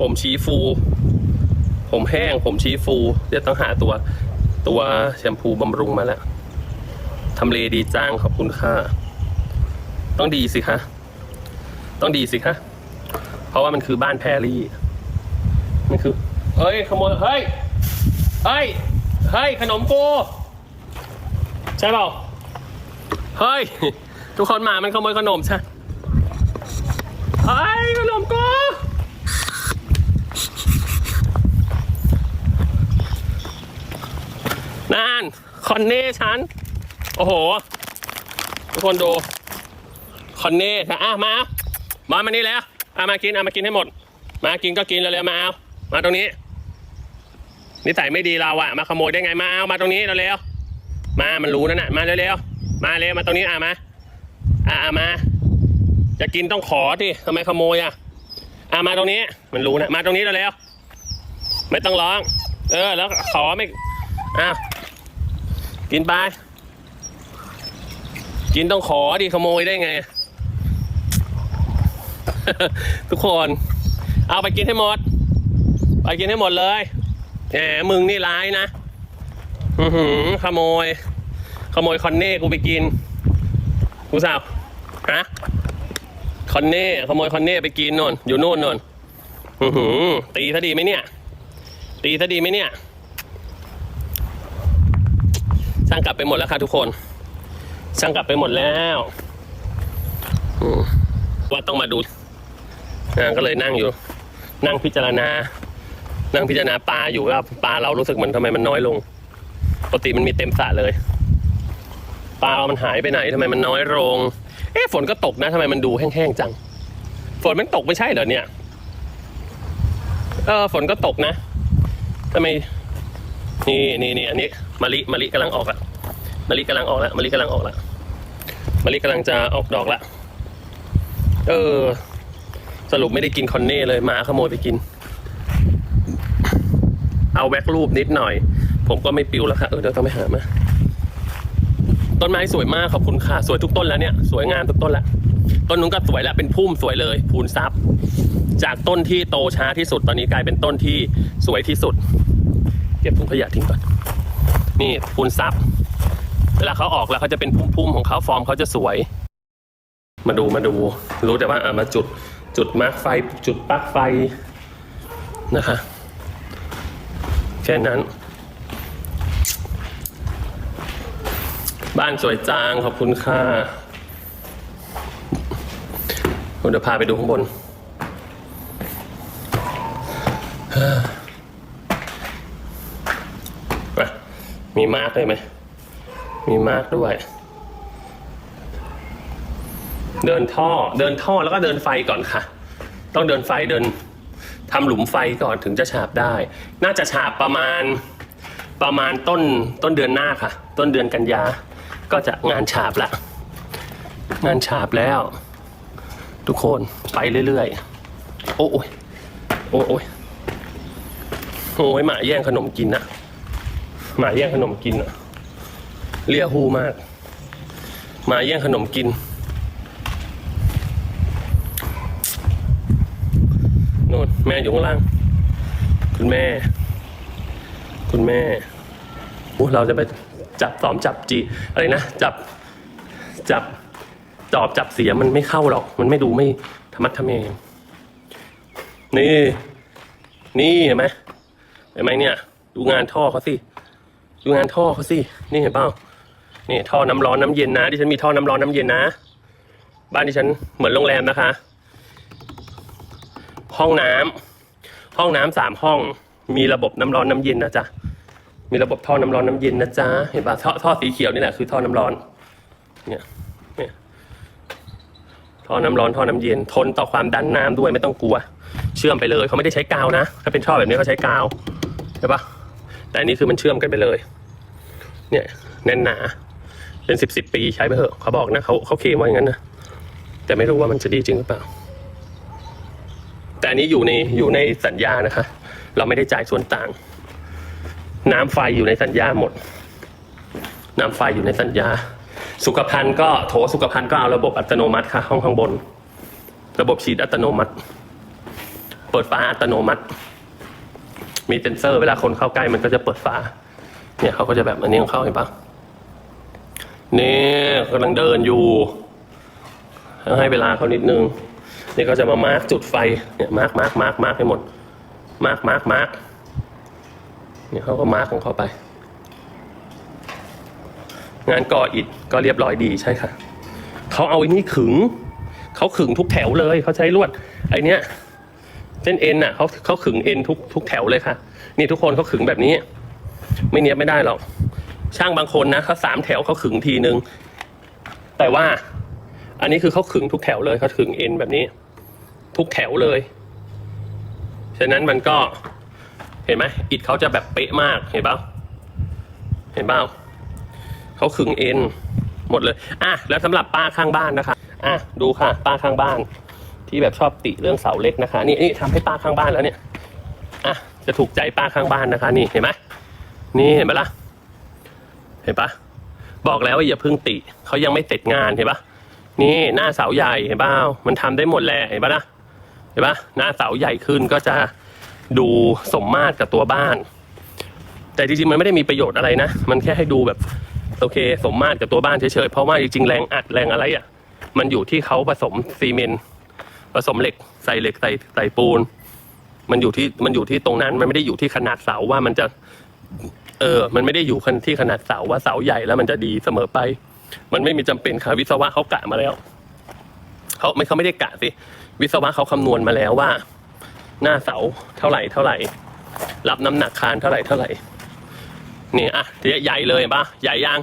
ผมชี้ฟู ผมแห้ง ผมชี้ฟูเดี๋ยวต้องหาตัวตัวแชมพูบำรุงมาแล้วทำเลดีจ้างขอบคุณค่ะ ต้องดีสิคะ ต้องดีสิคะ เพราะว่ามันคือบ้านแพรรี่มันคือ เฮ้ยขโมย เฮ้ย เฮ้ย เฮ้ย ขนมกูใช่เปล่า เฮ้ย ทุกคนมามันขโมยขนมใช่เฮ้ย ขนมกู นั่น คอนเน่ฉัน โอ้โห ทุกคนดู คอนเน่ค่ะอะมาเอามามานี่แล้วเอามากินเอามากินให้หมด มากินก็กินเร็วๆมาเอามาตรงนี้นิสัยไม่ดีเราอะมาขโมยได้ไงมาเอามาตรงนี้เร็วๆมามันรู้นั่นน่ะมาเร็วๆมาเร็วมาตรงนี้อะมาอะมา จะกินต้องขอที่ทำไมขโมยอะอะมาตรงนี้มันรู้นะมาตรงนี้เร็วๆไม่ต้องร้อง เออแล้วขอไม่อ้าว กินไป กินต้องขอดิขโมยได้ไง ทุกคน เอาไปกินให้หมด ไปกินให้หมดเลยแหมมึงนี่ร้ายนะ อือหือขโมย ขโมยคอนเน่กูไปกิน กูสาวฮะคอนเน่ขโมยคอนเน่ไปกินนนอยู่โน่นนนอือหือตีซะดีไหมเนี่ย ตีซะดีไหมเนี่ย ช่างกลับไปหมดแล้วค่ะทุกคน ช่างกลับไปหมดแล้วว่าต้องมาดูอ่าก็เลยนั่งอยู่ นั่งพิจารณา นั่งพิจารณาปลาอยู่ว่าปลาเรารู้สึกเหมือนทำไมมันน้อยลง ปกติมันมีเต็มสระเลย ปลาเรามันหายไปไหนทำไมมันน้อยลง เอ๊ะฝนก็ตกนะทำไมมันดูแห้งๆจัง ฝนมันตกไม่ใช่เหรอเนี่ย เออฝนก็ตกนะทำไม นี่นี่นี่อันนี้มะลิมะลิกำลังออกละ มะลิกำลังออกแล้วมะลิกำลังออกแล้วมะลิกำลังจะออกดอกละเออ สรุปไม่ได้กินคอนเน่เลยหมาขโมยไปกิน เอาแว็กรูปนิดหน่อย ผมก็ไม่ปิวแล้วค่ะเออเดี๋ยวต้องไปหามาต้นไม้สวยมากขอบคุณค่ะ สวยทุกต้นแล้วเนี่ย สวยงามทุกต้นล้วต้นนู้นก็สวยแล้วเป็นพุ่มสวยเลยพูนซับจากต้นที่โตช้าที่สุดตอนนี้กลายเป็นต้นที่สวยที่สุด เก็บถุงขยะทิ้งก่อน นี่พูนซับ เวลาเขาออกแล้วเขาจะเป็นพุ่มๆของเขาฟอร์มเขาจะสวย มาดูมาดู รู้แต่ว่าอะมาจุดจุดมาร์กไฟ จุดปลั๊กไฟนะคะแค่นั้น บ้านสวยจางขอบคุณค่ะเดี๋ยวพาไปดูข้างบนมีมาร์กได้ไหม มีมาร์กด้วย เดินท่อ เดินท่อแล้วก็เดินไฟก่อนค่ะ ต้องเดินไฟเดินทำหลุมไฟก่อนถึงจะฉาบได้ น่าจะฉาบประมาณประมาณต้นต้นเดือนหน้าค่ะ ต้นเดือนกันยา ก็จะงานฉาบละ งานฉาบแล้ว ทุกคนไปเรื่อยๆ โอ้ยโอ้ยโอ้ยโอ้ยหมาแย่งขนมกินนะหมาแย่งขนมกินอะ เลียหูมาก มาแย่งขนมกิน โน่นแม่อยู่ข้างล่าง คุณแม่ คุณแม่โอ้เราจะไปจับตอมจับจีอะไรนะ จับ จับจอบจับเสียมันไม่เข้าหรอก มันไม่ดูไม่ธรรมัดทำเองนี่ นี่เห็นไหมเห็นไหมเนี่ย ดูงานท่อเขาสิ ดูงานท่อเขาสิ นี่เห็นเปล่า นี่ท่อน้ำร้อนน้ำเย็นนะที่ฉันมีท่อน้ำร้อนน้ำเย็นนะ บ้านที่ฉันเหมือนโรงแรมนะคะ ห้องน้ำห้องน้ำสามห้อง มีระบบน้ำร้อนน้ำเย็นนะจ๊ะมีระบบท่อน้ำร้อนน้ำเย็นนะจ๊ะเห็นปะท่อท่อสีเขียวนี่แหละคือท่อน้ำร้อนเนี่ยเนี่ยท่อน้ำร้อนท่อน้ำเย็นทนต่อความดันน้ำด้วยไม่ต้องกลัว เชื่อมไปเลยเขาไม่ได้ใช้กาวนะถ้าเป็นท่อแบบนี้เขาใช้กาวใช่ปะแต่อันนี้คือมันเชื่อมกันไปเลย เนี่ยแน่นหนา เป็นสิบสิบปีใช้ไปเถอะเขาบอกนะเขาเขาเคลมว่าอย่างนั้นนะแต่ไม่รู้ว่ามันจะดีจริงหรือเปล่า แต่อันนี้อยู่ในอยู่ในสัญญานะคะ เราไม่ได้จ่ายส่วนต่าง น้ำไฟอยู่ในสัญญาหมด น้ำไฟอยู่ในสัญญา สุขภัณฑ์ก็โถสุขภัณฑ์ก็เอาระบบอัตโนมัติค่ะห้องข้างบน ระบบฉีดอัตโนมัติ เปิดฝาอัตโนมัติ มีเซ็นเซอร์เวลาคนเข้าใกล้มันก็จะเปิดฝาเนี่ยเขาก็จะแบบอันนี้ของเขาเห็นปะ นี่กำลังเดินอยู่ ให้เวลาเขานิดนึง นี่ก็จะมามาร์กจุดไฟ เนี่ยมาร์กมาร์กมาร์กมาร์กให้หมด มาร์กมาร์กมาร์กเนี่ยเขาก็มาร์กของเขาไป งานก่ออิฐก็เรียบร้อยดีใช่ค่ะ เขาเอาไอ้นี่ขึง เขาขึงทุกแถวเลย เขาใช้ลวด ไอเนี้ยเส้นเอ็นอะเขาเขาขึงเอ็นทุกทุกแถวเลยค่ะ นี่ทุกคนเขาขึงแบบนี้ ไม่เนี้ยบไม่ได้หรอก ช่างบางคนนะเขาสามแถวเขาขึงทีนึง แต่ว่า อันนี้คือเขาขึงทุกแถวเลยเขาขึงเอ็นแบบนี้ ทุกแถวเลย ฉะนั้นมันก็เห็นไหมอิฐเขาจะแบบเป๊ะมากเห็นเปล่าเห็นเปล่าเขาขึงเอ็นหมดเลยอะแล้วสำหรับป้าข้างบ้านนะคะอะดูค่ะ ป้าข้างบ้าน ที่แบบชอบติเรื่องเสาเล็กนะคะ นี่นี่ทำให้ป้าข้างบ้านแล้วเนี่ยอะจะถูกใจป้าข้างบ้านนะคะ นี่เห็นไหมนี่เห็นไหมล่ะ เห็นปะบอกแล้วว่าอย่าพิ่งติเขายังไม่เสร็จงานเห็นปะนี่หน้าเสาใหญ่เห็นเปล่ามันทำได้หมดแหละเห็นปะนะเห็นปะหน้าเสาใหญ่ขึ้นก็จะดูสมมาตรกับตัวบ้าน แต่จริงๆมันไม่ได้มีประโยชน์อะไรนะ มันแค่ให้ดูแบบโอเค สมมาตรกับตัวบ้านเฉยๆเพราะว่าจริงๆแรงอัดแรงอะไรอะ มันอยู่ที่เขาผสมซีเมนต์ผสมเหล็กใส่เหล็กใส่ใส่ปูน มันอยู่ที่มันอยู่ที่ตรงนั้นมันไม่ได้อยู่ที่ขนาดเสาว่ามันจะ เออ มันไม่ได้อยู่ที่ขนาดเสาว่าเสาใหญ่แล้วมันจะดีเสมอไป มันไม่มีจำเป็นค่ะวิศวะเขากะมาแล้วเขาไม่เขาไม่ได้กะสิวิศวะเขาคำนวณมาแล้วว่า หน้าเสาเท่าไหร่เท่าไหร่ รับน้ำหนักคานเท่าไหร่เท่าไหร่นี่อะเดี๋ยวใหญ่เลยปะใหญ่ยัง